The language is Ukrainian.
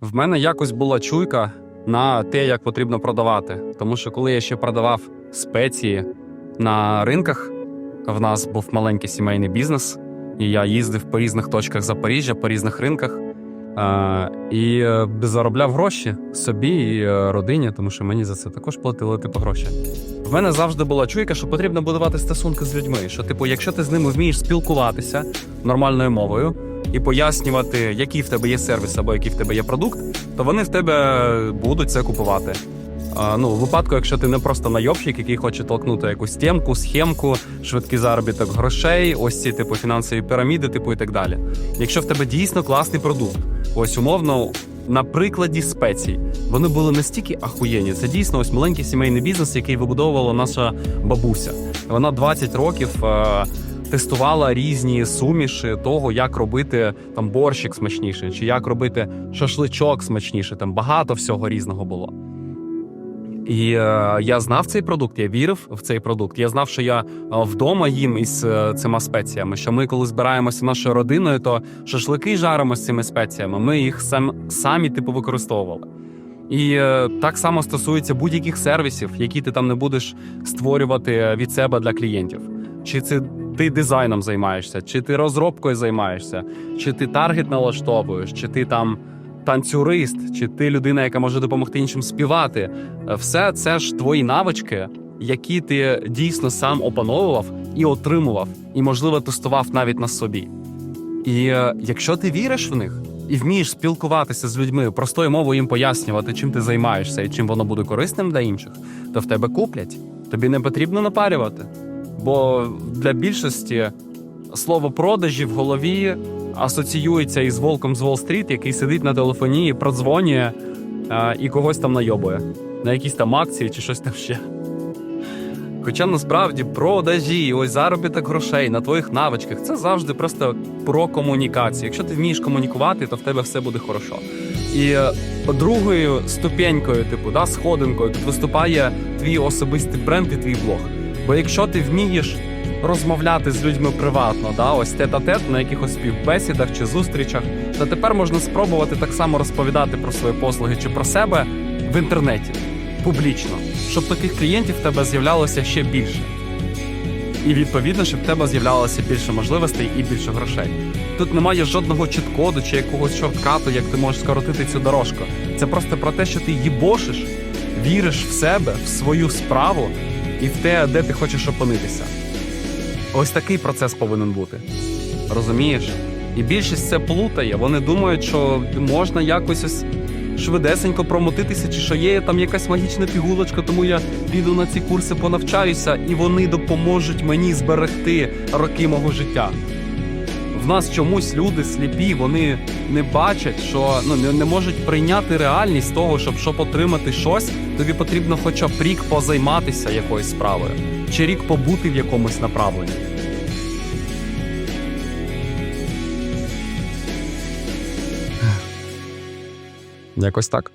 В мене якось була чуйка на те, як потрібно продавати. Тому що коли я ще продавав спеції на ринках, в нас був маленький сімейний бізнес, і я їздив по різних точках Запоріжжя, по різних ринках. е, І е, заробляв гроші собі і е, родині, тому що мені за це також платили типу гроші. В мене завжди була чуйка, що потрібно будувати стосунки з людьми. Що, типу, якщо ти з ними вмієш спілкуватися нормальною мовою і пояснювати, який в тебе є сервіс або який в тебе є продукт, то вони в тебе будуть це купувати. Ну, у випадку, якщо ти не просто найобщик, який хоче толкнути якусь темку, схемку, швидкий заробіток грошей, ось ці типу фінансові піраміди, типу і так далі. Якщо в тебе дійсно класний продукт, ось умовно. На прикладі спецій вони були настільки ахуєнні. Це дійсно ось маленький сімейний бізнес, який вибудовувала наша бабуся. Вона 20 років е, тестувала різні суміші того, як робити там борщик смачніше, чи як робити шашличок смачніше. Там багато всього різного було. І е, я знав цей продукт, я вірив в цей продукт. Я знав, що я е, вдома їм із е, цими спеціями. Що ми, коли збираємося нашою родиною, то шашлики жаримо з цими спеціями. Ми їх сам, самі типу використовували. І е, так само стосується будь-яких сервісів, які ти там не будеш створювати від себе для клієнтів. Чи це ти дизайном займаєшся, чи ти розробкою займаєшся, чи ти таргет налаштовуєш, чи ти там танцюрист, чи ти людина, яка може допомогти іншим співати. Все це ж твої навички, які ти дійсно сам опановував і отримував, і, можливо, тестував навіть на собі. І е, якщо ти віриш в них і вмієш спілкуватися з людьми, простою мовою їм пояснювати, чим ти займаєшся і чим воно буде корисним для інших, то в тебе куплять. Тобі не потрібно напарювати. Бо для більшості слово продажі в голові асоціюється із волком з Уолл-стріт, який сидить на телефоні, продзвонює е, і когось там найобує на якісь там акції чи щось там ще. Хоча насправді продажі, ось заробіток грошей на твоїх навичках це завжди просто про комунікацію. Якщо ти вмієш комунікувати, то в тебе все буде хорошо. І е, другою ступенькою, типу, да, сходинкою, тут виступає твій особистий бренд і твій блог. Бо якщо ти вмієш розмовляти з людьми приватно, да, ось тет-а-тет на якихось співбесідах чи зустрічах, то тепер можна спробувати так само розповідати про свої послуги чи про себе в інтернеті публічно, щоб таких клієнтів в тебе з'являлося ще більше. І відповідно, щоб в тебе з'являлося більше можливостей і більше грошей. Тут немає жодного чіткоду чи якогось шорткату, як ти можеш скоротити цю дорожку. Це просто про те, що ти їбошиш, віриш в себе, в свою справу і в те, де ти хочеш опинитися. Ось такий процес повинен бути. Розумієш? І більшість це плутає. Вони думають, що можна якось ось швидесенько промотитися, чи що є там якась магічна пігулочка, тому я піду на ці курси, понавчаюся, і вони допоможуть мені зберегти роки мого життя. Нас чомусь люди сліпі, вони не бачать, що ну не, не можуть прийняти реальність того, щоб щоб отримати щось, тобі потрібно хоча б рік позайматися якоюсь справою, чи рік побути в якомусь направленні. Якось так.